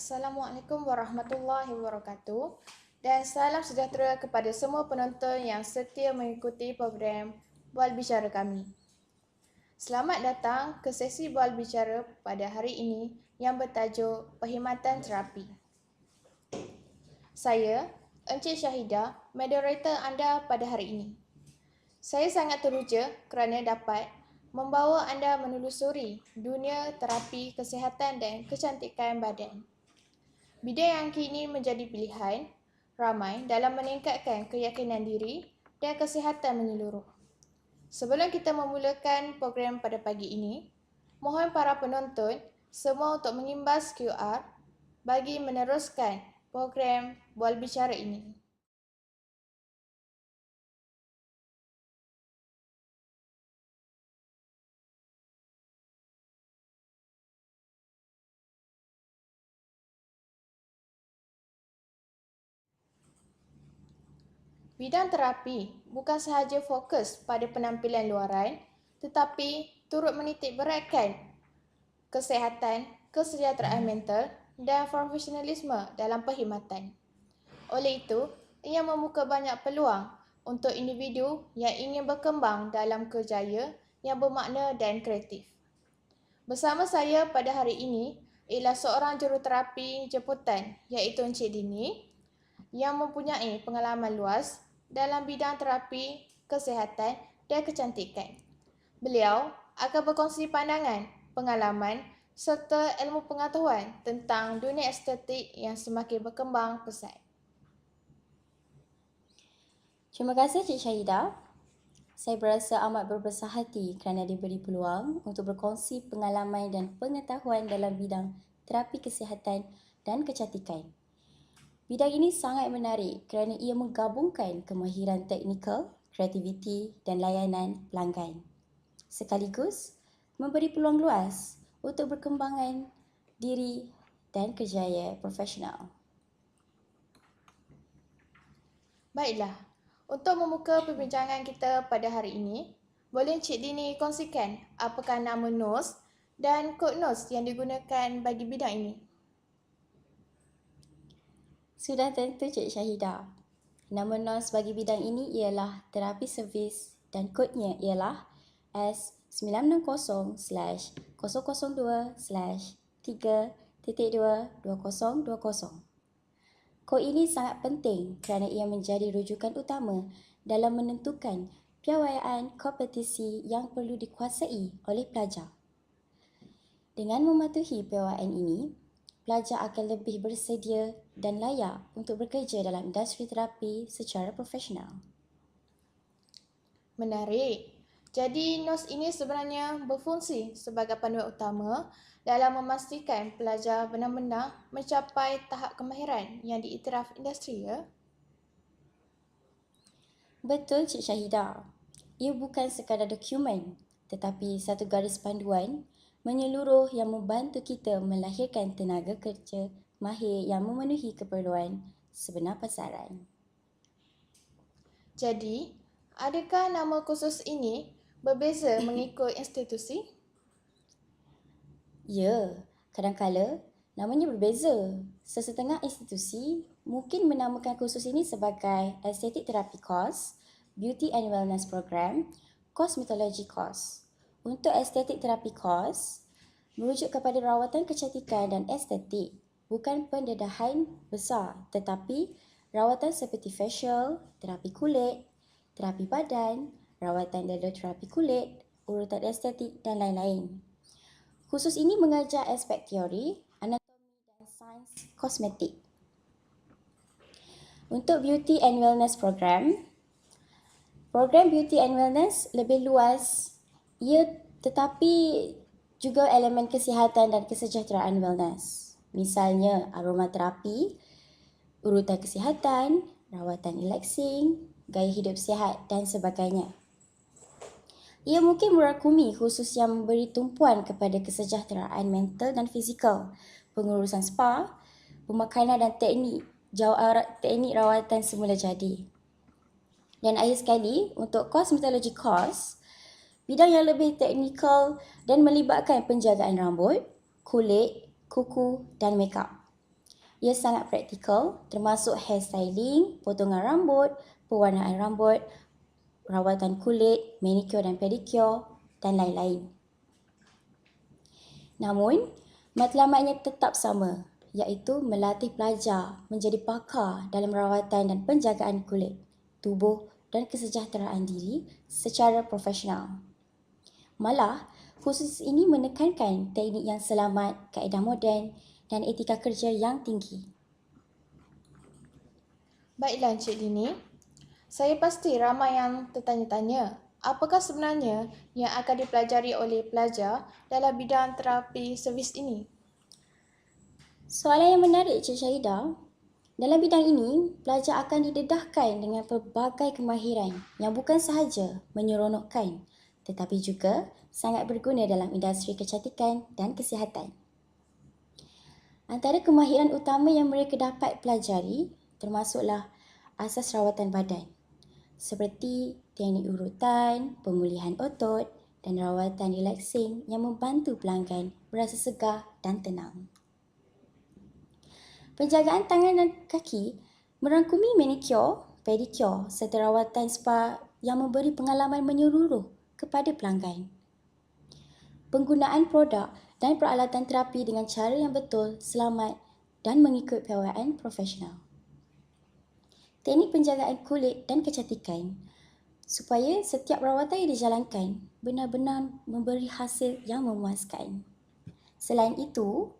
Assalamualaikum warahmatullahi wabarakatuh dan salam sejahtera kepada semua penonton yang setia mengikuti program Bual Bicara kami. Selamat datang ke sesi Bual Bicara pada hari ini yang bertajuk Perkhidmatan Terapi. Saya, Encik Syahidah, moderator anda pada hari ini. Saya sangat teruja kerana dapat membawa anda menelusuri dunia terapi kesihatan dan kecantikan badan. Bidang yang kini menjadi pilihan ramai dalam meningkatkan keyakinan diri dan kesihatan menyeluruh. Sebelum kita memulakan program pada pagi ini, mohon para penonton semua untuk mengimbas QR bagi meneruskan program Bual Bicara ini. Bidang terapi bukan sahaja fokus pada penampilan luaran tetapi turut menitik beratkan kesihatan, kesejahteraan mental dan profesionalisme dalam perkhidmatan. Oleh itu, ia membuka banyak peluang untuk individu yang ingin berkembang dalam kerjaya yang bermakna dan kreatif. Bersama saya pada hari ini ialah seorang juruterapi jemputan iaitu Encik Dini yang mempunyai pengalaman luas dalam bidang terapi, kesihatan dan kecantikan. Beliau akan berkongsi pandangan, pengalaman serta ilmu pengetahuan tentang dunia estetik yang semakin berkembang pesat. Terima kasih Cik Syahidah. Saya berasa amat berbesar hati kerana diberi peluang untuk berkongsi pengalaman dan pengetahuan dalam bidang terapi kesihatan dan kecantikan. Bidang ini sangat menarik kerana ia menggabungkan kemahiran teknikal, kreativiti dan layanan pelanggan. Sekaligus memberi peluang luas untuk berkembangan diri dan kerjaya profesional. Baiklah, untuk membuka perbincangan kita pada hari ini, boleh Encik Dini kongsikan apakah nama NOS dan kod NOS yang digunakan bagi bidang ini? Sudah tentu Cik Syahidah. Nama NOS bagi bidang ini ialah terapi servis dan kodnya ialah S960-002-3.22020. Kod ini sangat penting kerana ia menjadi rujukan utama dalam menentukan piawaian kompetisi yang perlu dikuasai oleh pelajar. Dengan mematuhi piawaian ini, pelajar akan lebih bersedia dan layak untuk bekerja dalam industri terapi secara profesional. Menarik. Jadi NOS ini sebenarnya berfungsi sebagai panduan utama dalam memastikan pelajar benar-benar mencapai tahap kemahiran yang diiktiraf industri ya? Betul Cik Syahidah. Ia bukan sekadar dokumen tetapi satu garis panduan menyeluruh yang membantu kita melahirkan tenaga kerja mahir yang memenuhi keperluan sebenar pasaran. Jadi, adakah nama khusus ini berbeza mengikut institusi? Ya, kadang-kala namanya berbeza. Sesetengah institusi mungkin menamakan kursus ini sebagai Aesthetic Therapy Course, Beauty and Wellness Program, Cosmetology Course. Untuk estetik terapi kos, merujuk kepada rawatan kecantikan dan estetik, bukan pendedahan besar tetapi rawatan seperti facial, terapi kulit, terapi badan, rawatan terapi kulit, urutan estetik dan lain-lain. Khusus ini mengajar aspek teori, anatomi dan sains kosmetik. Untuk Beauty and Wellness Program, program Beauty and Wellness lebih luas ia tetapi juga elemen kesihatan dan kesejahteraan wellness. Misalnya aromaterapi, urutan kesihatan, rawatan relaxing, gaya hidup sihat dan sebagainya. Ia mungkin merakumi khusus yang memberi tumpuan kepada kesejahteraan mental dan fizikal, pengurusan spa, pemakanan dan teknik jauh teknik rawatan semula jadi. Dan akhir sekali, untuk cosmetology course, bidang yang lebih teknikal dan melibatkan penjagaan rambut, kulit, kuku dan makeup. Ia sangat praktikal termasuk hairstyling, potongan rambut, pewarnaan rambut, rawatan kulit, manicure dan pedicure dan lain-lain. Namun, matlamatnya tetap sama iaitu melatih pelajar menjadi pakar dalam rawatan dan penjagaan kulit, tubuh dan kesejahteraan diri secara profesional. Malah, khusus ini menekankan teknik yang selamat, kaedah moden dan etika kerja yang tinggi. Baiklah Encik Dini. Saya pasti ramai yang tertanya-tanya, apakah sebenarnya yang akan dipelajari oleh pelajar dalam bidang terapi servis ini? Soalan yang menarik Cik Syahidah. Dalam bidang ini, pelajar akan didedahkan dengan pelbagai kemahiran yang bukan sahaja menyeronokkan tetapi juga sangat berguna dalam industri kecantikan dan kesihatan. Antara kemahiran utama yang mereka dapat pelajari termasuklah asas rawatan badan seperti teknik urutan, pemulihan otot dan rawatan relaxing yang membantu pelanggan berasa segar dan tenang. Penjagaan tangan dan kaki merangkumi manicure, pedicure serta rawatan spa yang memberi pengalaman menyeluruh kepada pelanggan. Penggunaan produk dan peralatan terapi dengan cara yang betul, selamat dan mengikut PWN profesional. Teknik penjagaan kulit dan kecantikan supaya setiap rawatan yang dijalankan benar-benar memberi hasil yang memuaskan. Selain itu,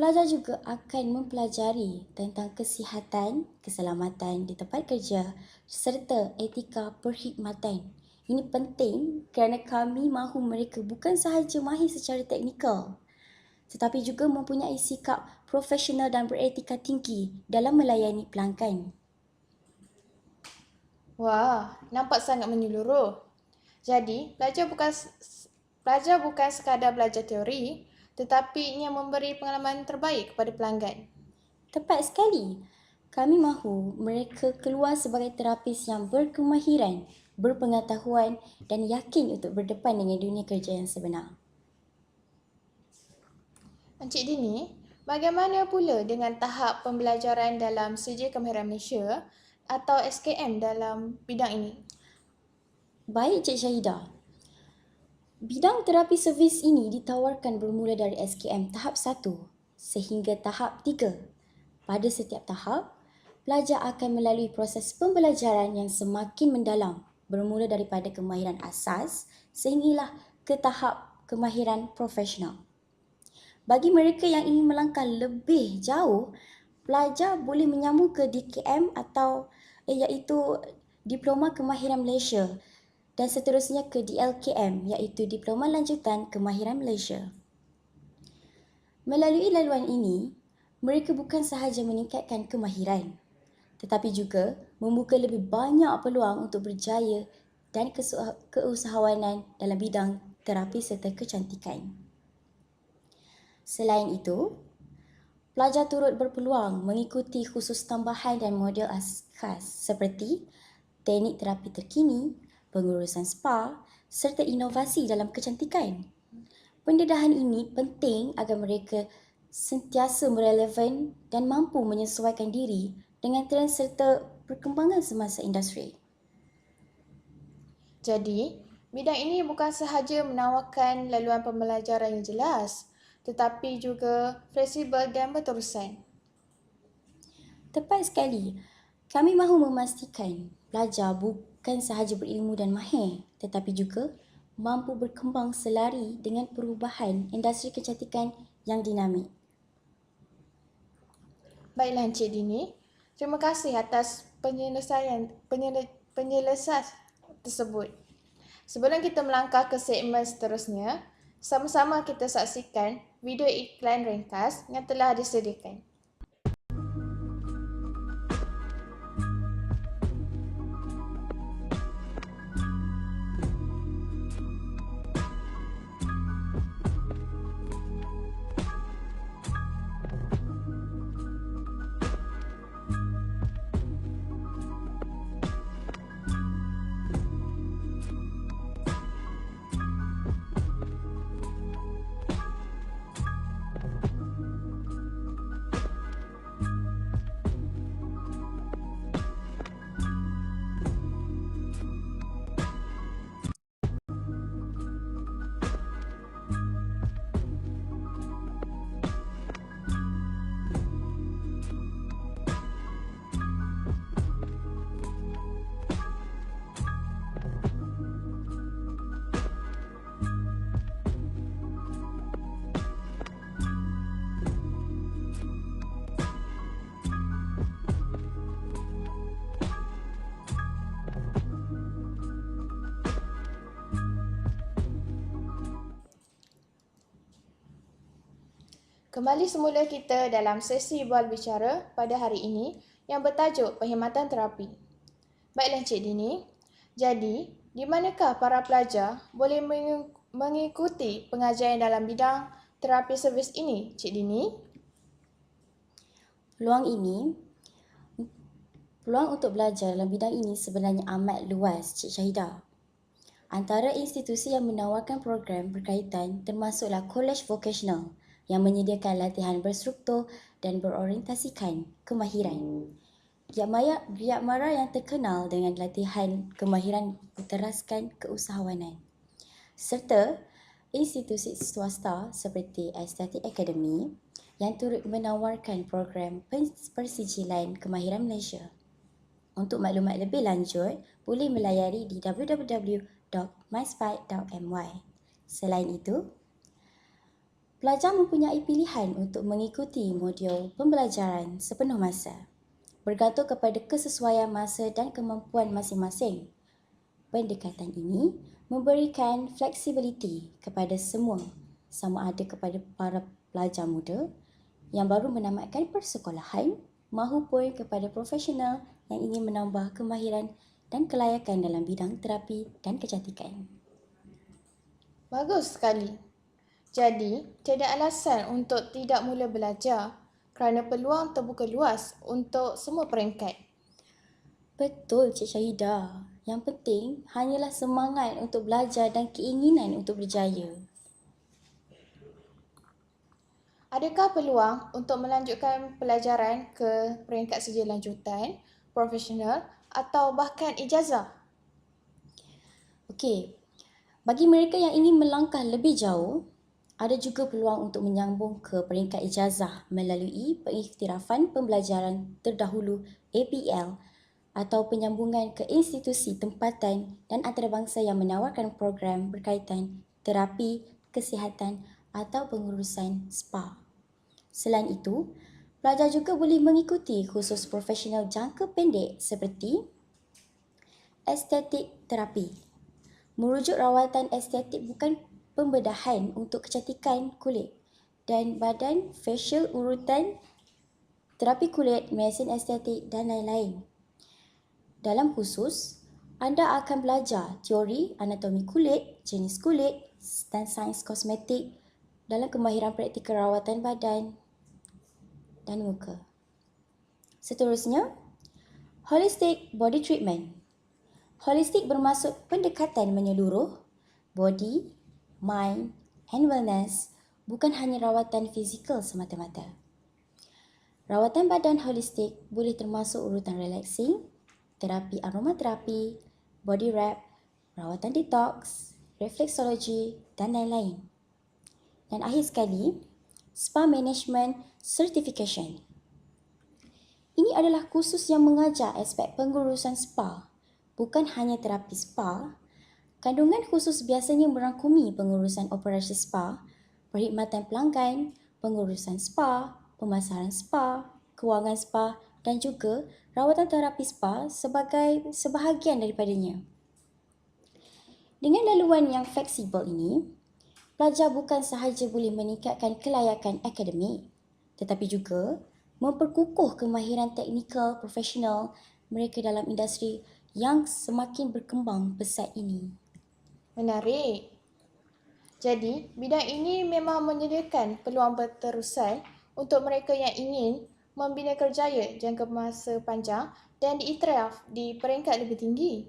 pelajar juga akan mempelajari tentang kesihatan, keselamatan di tempat kerja serta etika perkhidmatan ini penting kerana kami mahu mereka bukan sahaja mahir secara teknikal tetapi juga mempunyai sikap profesional dan beretika tinggi dalam melayani pelanggan. Wah, nampak sangat menyeluruh. Jadi, pelajar bukan pelajar bukan sekadar belajar teori, tetapi ia memberi pengalaman terbaik kepada pelanggan. Tepat sekali. Kami mahu mereka keluar sebagai terapis yang berkemahiran berpengetahuan dan yakin untuk berdepan dengan dunia kerja yang sebenar. Encik Dini, bagaimana pula dengan tahap pembelajaran dalam Sijil Kemahiran Malaysia atau SKM dalam bidang ini? Baik Cik Syahidah. Bidang terapi servis ini ditawarkan bermula dari SKM tahap 1 sehingga tahap 3. Pada setiap tahap, pelajar akan melalui proses pembelajaran yang semakin mendalam bermula daripada kemahiran asas sehinggalah ke tahap kemahiran profesional. Bagi mereka yang ingin melangkah lebih jauh, pelajar boleh menyambung ke DKM atau eh, iaitu Diploma Kemahiran Malaysia dan seterusnya ke DLKM iaitu Diploma Lanjutan Kemahiran Malaysia. Melalui laluan ini, mereka bukan sahaja meningkatkan kemahiran tetapi juga membuka lebih banyak peluang untuk berjaya dan keusahawanan dalam bidang terapi serta kecantikan. Selain itu, pelajar turut berpeluang mengikuti khusus tambahan dan model khas seperti teknik terapi terkini, pengurusan spa serta inovasi dalam kecantikan. Pendedahan ini penting agar mereka sentiasa relevan dan mampu menyesuaikan diri dengan trend serta perkembangan semasa industri. Jadi, bidang ini bukan sahaja menawarkan laluan pembelajaran yang jelas, tetapi juga fleksibel dan berterusan. Tepat sekali. Kami mahu memastikan pelajar bukan sahaja berilmu dan mahir, tetapi juga mampu berkembang selari dengan perubahan industri kecantikan yang dinamik. Baiklah Encik Dini, Terima kasih atas penyelesaian penyele, penyelesaian tersebut. Sebelum kita melangkah ke segmen seterusnya, sama-sama kita saksikan video iklan ringkas yang telah disediakan. Kembali semula kita dalam sesi bual bicara pada hari ini yang bertajuk perkhidmatan terapi. Baiklah Encik Dini, jadi di manakah para pelajar boleh mengikuti pengajaran dalam bidang terapi servis ini Encik Dini? Peluang ini Peluang untuk belajar dalam bidang ini sebenarnya amat luas, Cik Syahidah. Antara institusi yang menawarkan program berkaitan termasuklah College Vocational yang menyediakan latihan berstruktur dan berorientasikan kemahiran. Giat Giat Mara yang terkenal dengan latihan kemahiran berteraskan keusahawanan. Serta institusi swasta seperti Aesthetic Academy yang turut menawarkan program persijilan kemahiran Malaysia. Untuk maklumat lebih lanjut, boleh melayari di www.myspike.my. Selain itu, pelajar mempunyai pilihan untuk mengikuti modul pembelajaran sepenuh masa bergantung kepada kesesuaian masa dan kemampuan masing-masing. Pendekatan ini memberikan fleksibiliti kepada semua sama ada kepada para pelajar muda yang baru menamatkan persekolahan maupun kepada profesional yang ingin menambah kemahiran dan kelayakan dalam bidang terapi dan kecantikan. Bagus sekali. Jadi, tiada alasan untuk tidak mula belajar kerana peluang terbuka luas untuk semua peringkat. Betul Cik Syahidah. Yang penting hanyalah semangat untuk belajar dan keinginan untuk berjaya. Adakah peluang untuk melanjutkan pelajaran ke peringkat sijil lanjutan, profesional atau bahkan ijazah? Okey. Bagi mereka yang ingin melangkah lebih jauh, ada juga peluang untuk menyambung ke peringkat ijazah melalui pengiktirafan pembelajaran terdahulu APL atau penyambungan ke institusi tempatan dan antarabangsa yang menawarkan program berkaitan terapi, kesihatan atau pengurusan spa. Selain itu, pelajar juga boleh mengikuti kursus profesional jangka pendek seperti estetik terapi. Merujuk rawatan estetik bukan pembedahan untuk kecantikan kulit dan badan, facial urutan, terapi kulit, mesin estetik dan lain-lain. Dalam khusus, anda akan belajar teori anatomi kulit, jenis kulit dan sains kosmetik dalam kemahiran praktikal rawatan badan dan muka. Seterusnya, holistic body treatment. Holistic bermaksud pendekatan menyeluruh body, mind and wellness bukan hanya rawatan fizikal semata-mata. Rawatan badan holistik boleh termasuk urutan relaxing, terapi aromaterapi, body wrap, rawatan detox, reflexology dan lain-lain. Dan akhir sekali, spa management certification. Ini adalah kursus yang mengajar aspek pengurusan spa, bukan hanya terapi spa. Kandungan khusus biasanya merangkumi pengurusan operasi spa, perkhidmatan pelanggan, pengurusan spa, pemasaran spa, kewangan spa dan juga rawatan terapi spa sebagai sebahagian daripadanya. Dengan laluan yang fleksibel ini, pelajar bukan sahaja boleh meningkatkan kelayakan akademik, tetapi juga memperkukuh kemahiran teknikal profesional mereka dalam industri yang semakin berkembang pesat ini. Menarik. Jadi, bidang ini memang menyediakan peluang berterusan untuk mereka yang ingin membina kerjaya jangka masa panjang dan diiktiraf di peringkat lebih tinggi.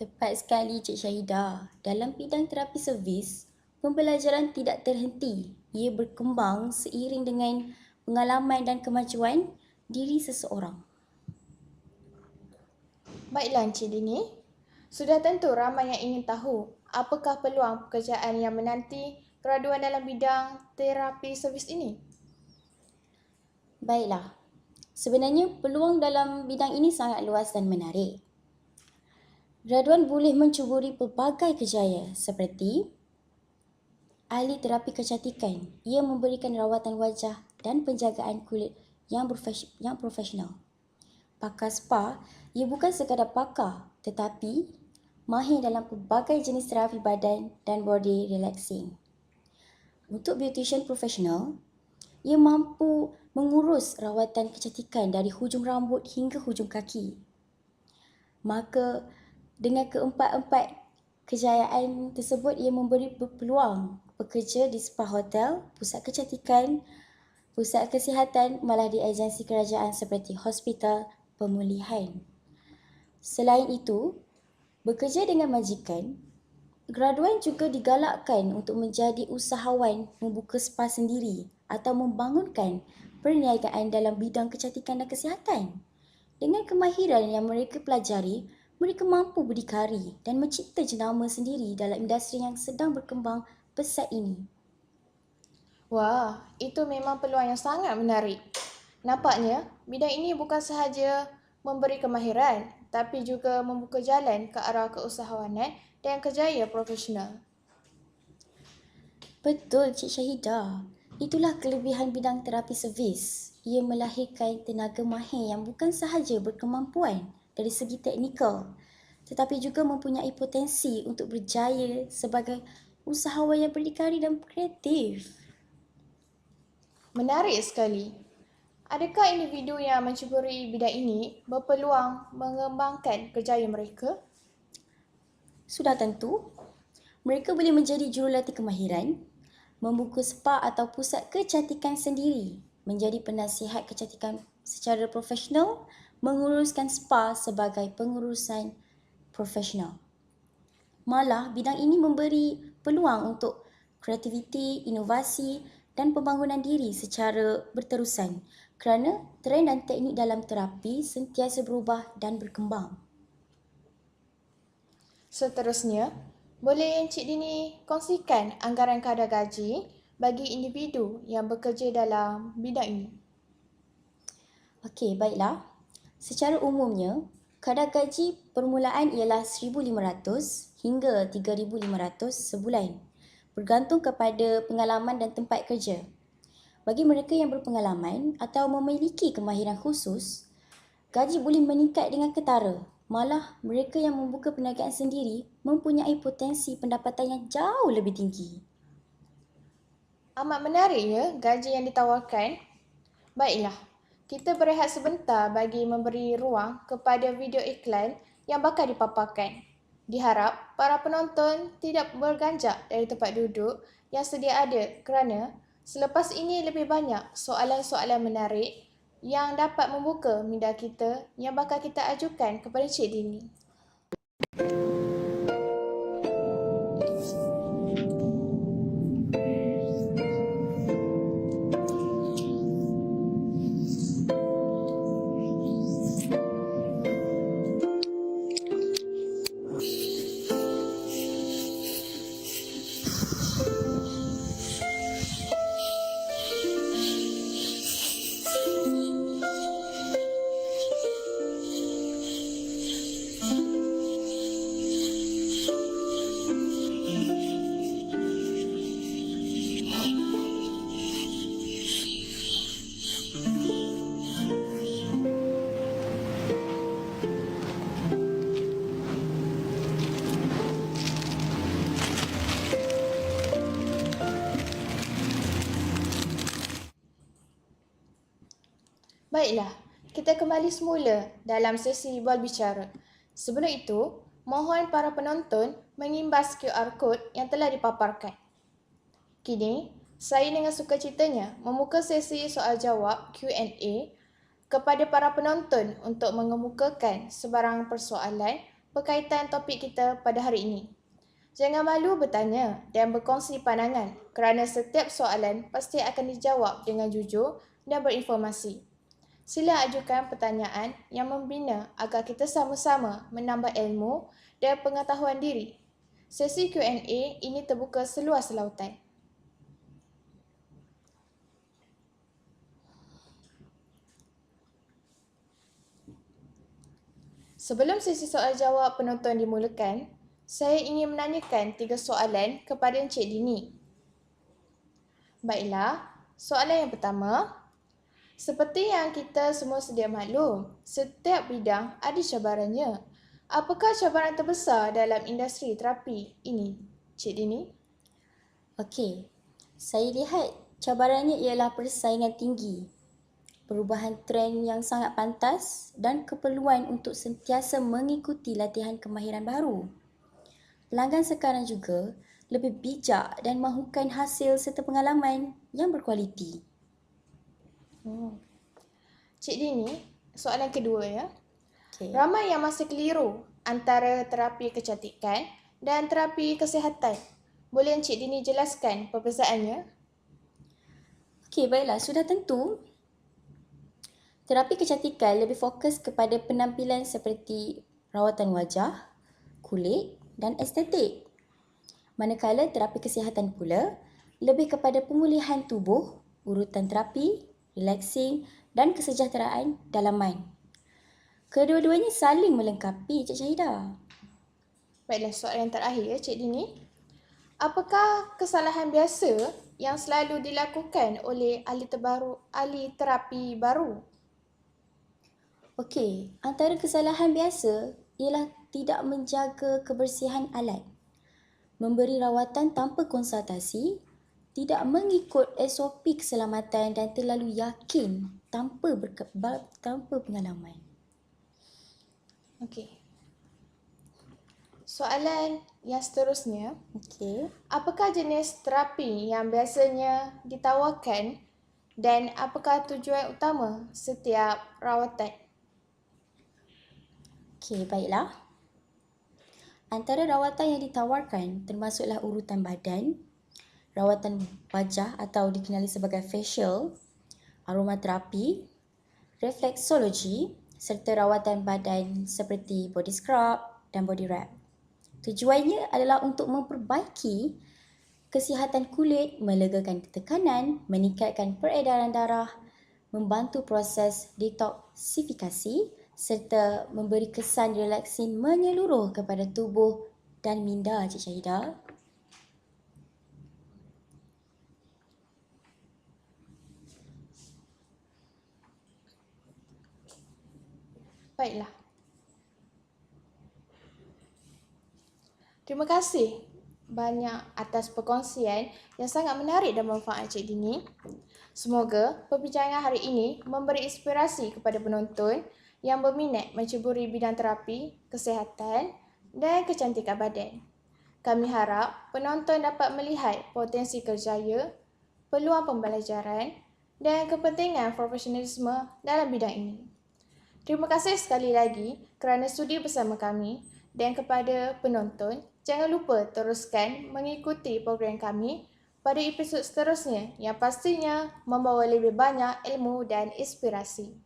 Tepat sekali Cik Syahidah. Dalam bidang terapi servis, pembelajaran tidak terhenti. Ia berkembang seiring dengan pengalaman dan kemajuan diri seseorang. Baiklah Encik Dini, sudah tentu ramai yang ingin tahu apakah peluang pekerjaan yang menanti graduan dalam bidang terapi servis ini. Baiklah, sebenarnya peluang dalam bidang ini sangat luas dan menarik. Graduan boleh mencuburi pelbagai kejayaan seperti ahli terapi kecantikan. Ia memberikan rawatan wajah dan penjagaan kulit yang, profes- yang profesional. Pakar spa, ia bukan sekadar pakar tetapi mahir dalam pelbagai jenis terapi badan dan body relaxing. Untuk beautician profesional, ia mampu mengurus rawatan kecantikan dari hujung rambut hingga hujung kaki. Maka dengan keempat-empat kejayaan tersebut ia memberi peluang bekerja di spa hotel, pusat kecantikan, pusat kesihatan malah di agensi kerajaan seperti hospital pemulihan. Selain itu, bekerja dengan majikan, graduan juga digalakkan untuk menjadi usahawan membuka spa sendiri atau membangunkan perniagaan dalam bidang kecantikan dan kesihatan. Dengan kemahiran yang mereka pelajari, mereka mampu berdikari dan mencipta jenama sendiri dalam industri yang sedang berkembang pesat ini. Wah, itu memang peluang yang sangat menarik. Nampaknya, bidang ini bukan sahaja memberi kemahiran, tapi juga membuka jalan ke arah keusahawanan dan kerjaya profesional. Betul, Cik Syahidah. Itulah kelebihan bidang terapi servis. Ia melahirkan tenaga mahir yang bukan sahaja berkemampuan dari segi teknikal, tetapi juga mempunyai potensi untuk berjaya sebagai usahawan yang berdikari dan kreatif. Menarik sekali. Adakah individu yang mencuburi bidang ini berpeluang mengembangkan kerjaya mereka? Sudah tentu, mereka boleh menjadi jurulatih kemahiran, membuka spa atau pusat kecantikan sendiri, menjadi penasihat kecantikan secara profesional, menguruskan spa sebagai pengurusan profesional. Malah, bidang ini memberi peluang untuk kreativiti, inovasi dan pembangunan diri secara berterusan kerana trend dan teknik dalam terapi sentiasa berubah dan berkembang. Seterusnya, boleh Encik Dini kongsikan anggaran kadar gaji bagi individu yang bekerja dalam bidang ini? Okey, baiklah. Secara umumnya, kadar gaji permulaan ialah 1,500 hingga 3,500 sebulan bergantung kepada pengalaman dan tempat kerja. Bagi mereka yang berpengalaman atau memiliki kemahiran khusus, gaji boleh meningkat dengan ketara. Malah mereka yang membuka perniagaan sendiri mempunyai potensi pendapatan yang jauh lebih tinggi. Amat menarik ya gaji yang ditawarkan. Baiklah, kita berehat sebentar bagi memberi ruang kepada video iklan yang bakal dipaparkan. Diharap para penonton tidak berganjak dari tempat duduk yang sedia ada kerana selepas ini lebih banyak soalan-soalan menarik yang dapat membuka minda kita yang bakal kita ajukan kepada Cik Dini. Baiklah, kita kembali semula dalam sesi bual bicara. Sebelum itu, mohon para penonton mengimbas QR code yang telah dipaparkan. Kini, saya dengan sukacitanya membuka sesi soal jawab Q&A kepada para penonton untuk mengemukakan sebarang persoalan berkaitan topik kita pada hari ini. Jangan malu bertanya dan berkongsi pandangan kerana setiap soalan pasti akan dijawab dengan jujur dan berinformasi. Sila ajukan pertanyaan yang membina agar kita sama-sama menambah ilmu dan pengetahuan diri. Sesi Q&A ini terbuka seluas lautan. Sebelum sesi soal jawab penonton dimulakan, saya ingin menanyakan tiga soalan kepada Encik Dini. Baiklah, soalan yang pertama, seperti yang kita semua sedia maklum, setiap bidang ada cabarannya. Apakah cabaran terbesar dalam industri terapi ini, Cik Dini? Okey, saya lihat Cabarannya ialah persaingan tinggi, perubahan trend yang sangat pantas dan keperluan untuk sentiasa mengikuti latihan kemahiran baru. Pelanggan sekarang juga lebih bijak dan mahukan hasil serta pengalaman yang berkualiti. Hmm. Cik Dini, soalan kedua ya. Okay. Ramai yang masih keliru antara terapi kecantikan dan terapi kesihatan. Boleh Encik Dini jelaskan perbezaannya? Okey, baiklah. Sudah tentu, terapi kecantikan lebih fokus kepada penampilan seperti rawatan wajah, kulit dan estetik. Manakala terapi kesihatan pula lebih kepada pemulihan tubuh, urutan terapi, relaxing dan kesejahteraan dalaman. Kedua-duanya saling melengkapi, Cik Syahidah. Baiklah, soalan terakhir ya Cik Dini. Apakah kesalahan biasa yang selalu dilakukan oleh ahli terbaru ahli terapi baru? Okey, antara kesalahan biasa ialah tidak menjaga kebersihan alat, memberi rawatan tanpa konsultasi, tidak mengikut SOP keselamatan dan terlalu yakin tanpa berkebal tanpa pengalaman. Okey. Soalan yang seterusnya, Okey. apakah jenis terapi yang biasanya ditawarkan dan apakah tujuan utama setiap rawatan? Okey, baiklah. Antara rawatan yang ditawarkan termasuklah urutan badan, rawatan wajah atau dikenali sebagai facial, aromaterapi, reflexology serta rawatan badan seperti body scrub dan body wrap. Tujuannya adalah untuk memperbaiki kesihatan kulit, melegakan tekanan, meningkatkan peredaran darah, membantu proses detoksifikasi serta memberi kesan relaksin menyeluruh kepada tubuh dan minda Cik Syahidah. Baiklah. Terima kasih banyak atas perkongsian yang sangat menarik dan bermanfaat Cik Dini. Semoga perbincangan hari ini memberi inspirasi kepada penonton yang berminat menceburi bidang terapi, kesihatan dan kecantikan badan. Kami harap penonton dapat melihat potensi kerjaya, peluang pembelajaran dan kepentingan profesionalisme dalam bidang ini. Terima kasih sekali lagi kerana sudi bersama kami dan kepada penonton, jangan lupa teruskan mengikuti program kami pada episod seterusnya yang pastinya membawa lebih banyak ilmu dan inspirasi.